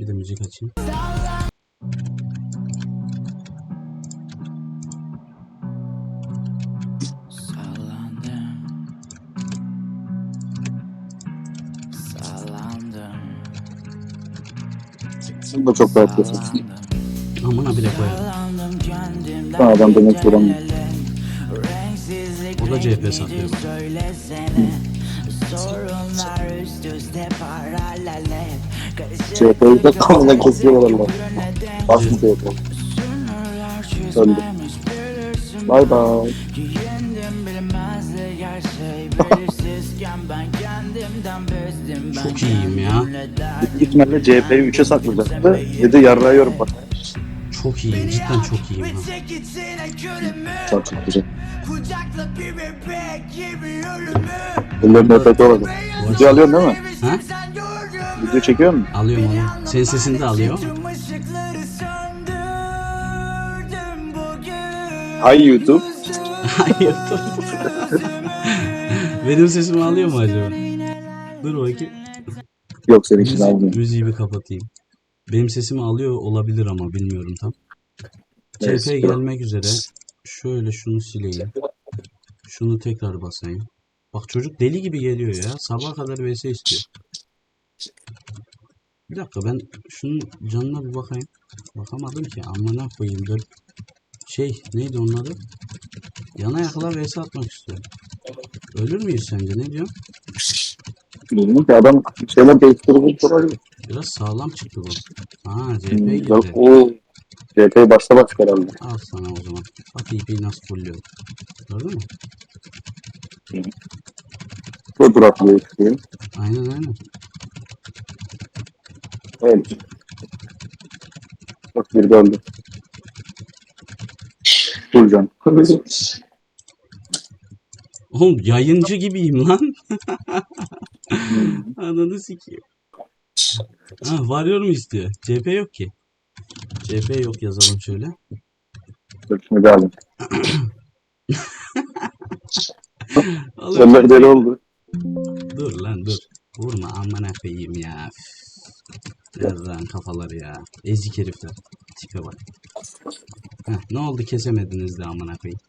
Bir de müzik açayım. Sen de çok rahat kesin. Amına bile koyarım. Ki adam. Renksizlik O da CHP satıyor Sorunlar üst üste paralel hep CHP'yi de tamamen kesiyorlar valla. Basın CHP. Bilirsin Bay bay. Çok iyiyim ya. Büyük ihtimalle CHP'yi 3'e saklayacaktı. Dedi yarrağıyorum bak. Çok iyiyim. Cidden çok iyiyim. Çok çok güzel. Ellerine öpet olacak. Video alıyorsun değil mi? Ha? Video çekiyor musun? Alıyorum onu. Senin sesini de alıyor. Söndürdüm bugün Hay YouTube. Benim sesimi alıyor mu acaba? Dur bakayım. Yok senin için almıyorum. müziği bir kapatayım. Benim sesimi alıyor olabilir ama bilmiyorum tam. Evet, CHP sıra. gelmek üzere. Şöyle şunu sileyim. Şunu tekrar basayım. Bak çocuk deli gibi geliyor ya. Sabaha kadar vs istiyor. Bir dakika ben şunun canına bir bakayım. Bakamadım ki. Amına koyayım dur. Şey neydi onun adı? Yana yakala vs atmak istiyor. Ölür müyüz sence ne diyorsun? Bilmiyorum ki adam şeyler değiştirebilir olabilir. Biraz sağlam çıktı bu. Aa Hmm, girdi. O CHP'yi başta bak herhalde. Al sana o zaman. Bak ipi nasıl fulluyor. Gördün mü? Bu duraklıyor. Aynen aynen. Evet. Bak bir de öldü. Fulcan. Oğlum yayıncı gibiyim lan. Ananı sikeyim. Ha, varıyor mu istiyor? CHP yok ki. CHP yok yazalım şöyle. Dur şimdi alayım. Alın. Eller deli oldu. Dur lan dur. Vurma amına koyayım ya. Yarran kafaları ya. Ezik herifler. Tipe bak. Heh, ne oldu kesemediniz de amına koyayım.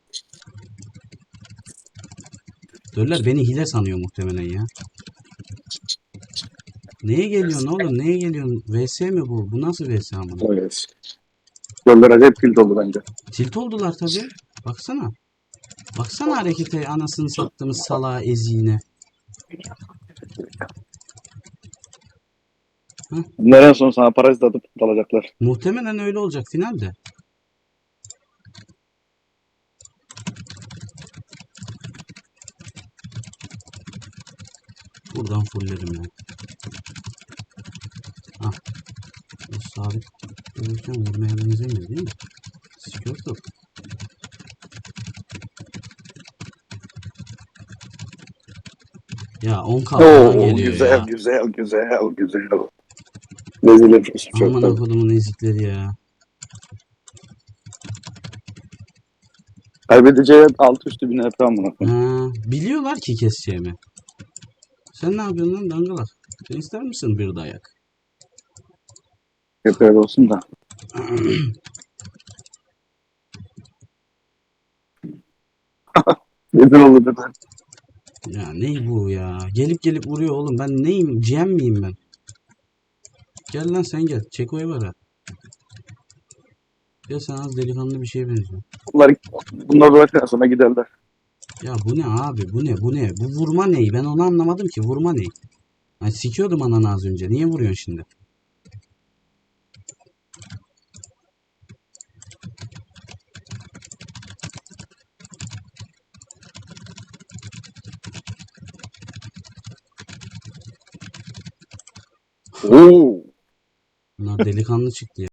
Döller beni hile sanıyor muhtemelen ya. Neye geliyorsun oğlum? Neye geliyorsun? VS mi bu? Bu nasıl VS amına? Evet. Göller acayip kilit oldu bence. Tilt oldular tabii. Baksana. Baksana harekete anasını sattığımız salağa eziğine. Bunlar en son sana parazit atıp dalacaklar. Muhtemelen öyle olacak finalde. Buradan fullerim ya. Ah. O sabit dururken vurmaya benzemiyor değil mi? Sikiyorduk. Ya 10 k Oo, geliyor güzel, ya. güzel, güzel, güzel. Rezil etmiş çok Aman da. kodumun ezikleri ya. Kaybedeceği alt üstü bir nefre amına koyayım. Ha, biliyorlar ki keseceğimi. Sen ne yapıyorsun lan dangalak? Sen ister misin bir dayak? Yeter olsun da. Rezil oldu dedi. Ya ney bu ya? Gelip gelip vuruyor oğlum. Ben neyim? GM miyim ben? Gel lan sen gel. Çeko'ya var ha. Ya sen az delikanlı bir şeye benziyorsun. Bunlar, bunlar bıraktıktan sonra giderler. Ya bu ne abi? Bu ne? Bu ne? Bu vurma ney? Ben onu anlamadım ki. Vurma ney? Hani sikiyordum ananı az önce. Niye vuruyorsun şimdi? Oo. Bunlar delikanlı çıktı ya.